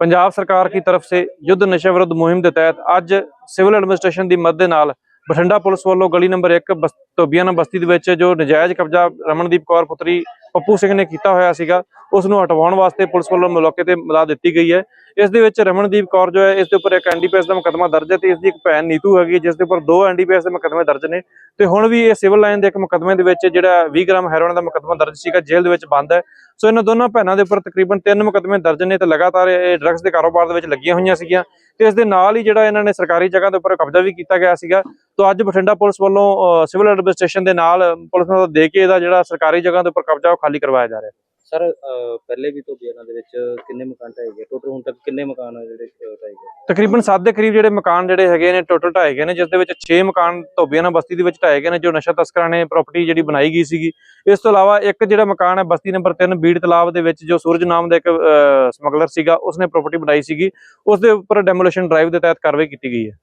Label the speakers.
Speaker 1: पंजाब सरकार की तरफ से युद्ध नशा विरुद्ध मुहिम के तहत ਅੱਜ ਸਿਵਲ ਐਡਮਿਨਿਸਟ੍ਰੇਸ਼ਨ ਦੀ ਮਦਦ ਦੇ ਨਾਲ ਬਠਿੰਡਾ ਪੁਲਿਸ ਵੱਲੋਂ ਗਲੀ ਨੰਬਰ 1 ਧੋਬੀਆਣਾ ਬਸਤੀ ਦੇ ਵਿੱਚ ਜੋ ਨਜਾਇਜ਼ ਕਬਜ਼ਾ ਰਮਨਦੀਪ ਕੌਰ ਪੁੱਤਰੀ ਪੱਪੂ ਸਿੰਘ ਨੇ ਕੀਤਾ ਹੋਇਆ ਸੀਗਾ ਉਸ ਨੂੰ ਹਟਵਾਉਣ ਵਾਸਤੇ ਪੁਲਿਸ ਵੱਲੋਂ ਮੌਕੇ ਤੇ ਮਿਲਾ ਦਿੱਤੀ ਗਈ ਹੈ। ਇਸ ਦੇ ਵਿੱਚ ਰਮਨਦੀਪ ਕੌਰ ਜੋ ਹੈ ਇਸ ਦੇ ਉੱਪਰ ਇੱਕ ਐਨਡੀਪੀਐਸ ਦਾ ਮੁਕੱਦਮਾ ਦਰਜ ਹੈ ਤੇ ਇਸ ਦੀ ਇੱਕ ਭੈਣ ਨੀਤੂ ਹੈਗੀ ਜਿਸ ਦੇ ਉੱਪਰ ਦੋ ਐਨਡੀਪੀਐਸ ਦੇ ਮੁਕੱਦਮੇ ਦਰਜ ਨੇ ਤੇ ਹੁਣ ਵੀ ਇਹ ਸਿਵਲ ਲਾਈਨ ਦੇ ਇੱਕ ਮੁਕੱਦਮੇ ਦੇ ਵਿੱਚ ਜਿਹੜਾ 20 ਗ੍ਰਾਮ ਹੈਰੋਇਨ ਦਾ ਮੁਕੱਦਮਾ ਦਰਜ ਸੀਗਾ ਜੇਲ੍ਹ ਦੇ ਵਿੱਚ ਬੰਦ ਹੈ। ਸੋ ਇਹਨਾਂ ਦੋਨਾਂ ਭੈਣਾਂ ਦੇ ਉੱਪਰ ਤਕਰੀਬਨ ਤਿੰਨ ਮੁਕੱਦਮੇ ਦਰਜ ਨੇ ਤੇ ਲਗਾਤਾਰ ਇਹ ਡਰੱਗਸ ਦੇ ਕਾਰੋਬਾਰ ਦੇ ਵਿੱਚ ਲੱਗੀਆਂ ਹੋਈਆਂ ਸੀਗੀਆਂ ਤੇ ਇਸ ਦੇ ਨਾਲ ਹੀ ਜਿਹੜਾ ਇਹਨਾਂ ਨੇ ਸਰਕਾਰੀ ਜਗ੍ਹਾ ਦੇ ਉੱਪਰ ਕਬਜ਼ਾ ਵੀ ਕੀਤਾ ਗਿਆ ਸੀਗਾ। ਤੋਂ ਅੱਜ ਬਠਿੰਡਾ ਪੁਲਿਸ ਵੱਲੋਂ ਅਹ, ਸਿਵਲ ਐਡਮਿਨਿਸਟ੍ਰੇਸ਼ਨ ਦੇ ਨਾਲ ਪੁਲਿਸ ਨੂੰ ਦੇ ਕੇ ਇਹਦਾ ਜਿਹੜਾ ਸਰਕਾਰੀ ਜਗ੍ਹਾ ਦੇ ਉੱਪਰ ਕਬਜ਼ਾ ਉਹ ਖਾਲੀ ਕਰਵਾਇਆ ਜਾ ਰਿਹਾ।
Speaker 2: ਸਰ ਪਹਿਲੇ ਵੀ ਧੋਬੀਆਣਾ ਦੇ ਵਿੱਚ ਕਿੰਨੇ ਮਕਾਨ ਢਾਏ ਗਏ? ਟੋਟਲ ਹੁਣ ਤੱਕ ਕਿੰਨੇ ਮਕਾਨ ਜਿਹੜੇ ਢਾਏ ਗਏ?
Speaker 1: ਤਕਰੀਬਨ 7 ਦੇ ਕਰੀਬ ਜਿਹੜੇ ਮਕਾਨ ਜਿਹੜੇ ਹੈਗੇ ਨੇ ਟੋਟਲ ਢਾਏ ਗਏ ਨੇ ਜਿਸ ਦੇ ਵਿੱਚ 6 ਮਕਾਨ ਧੋਬੀਆਣਾ ਬਸਤੀ ਦੇ ਵਿੱਚ ਢਾਏ ਗਏ ਨੇ ਜੋ ਨਸ਼ਾ ਤਸਕਰਾਂ ਨੇ ਪ੍ਰਾਪਰਟੀ ਜਿਹੜੀ ਬਣਾਈ ਗਈ ਸੀਗੀ। ਇਸ ਤੋਂ ਇਲਾਵਾ ਇੱਕ ਜਿਹੜਾ ਮਕਾਨ ਹੈ ਬਸਤੀ ਨੰਬਰ 3 ਬੀੜ ਤਲਾਬ ਦੇ ਵਿੱਚ ਜੋ ਸੂਰਜ ਨਾਮ ਦਾ ਇੱਕ ਸਮਗਲਰ ਸੀਗਾ ਉਸਨੇ ਪ੍ਰਾਪਰਟੀ ਬਣਾਈ ਸੀਗੀ। ਉਸ ਦੇ ਉੱਪਰ ਡੈਮੋਲੀਸ਼ਨ ਡਰਾਈਵ ਦੇ ਤਹਿਤ ਕਾਰਵਾਈ ਕੀਤੀ ਗਈ ਹੈ।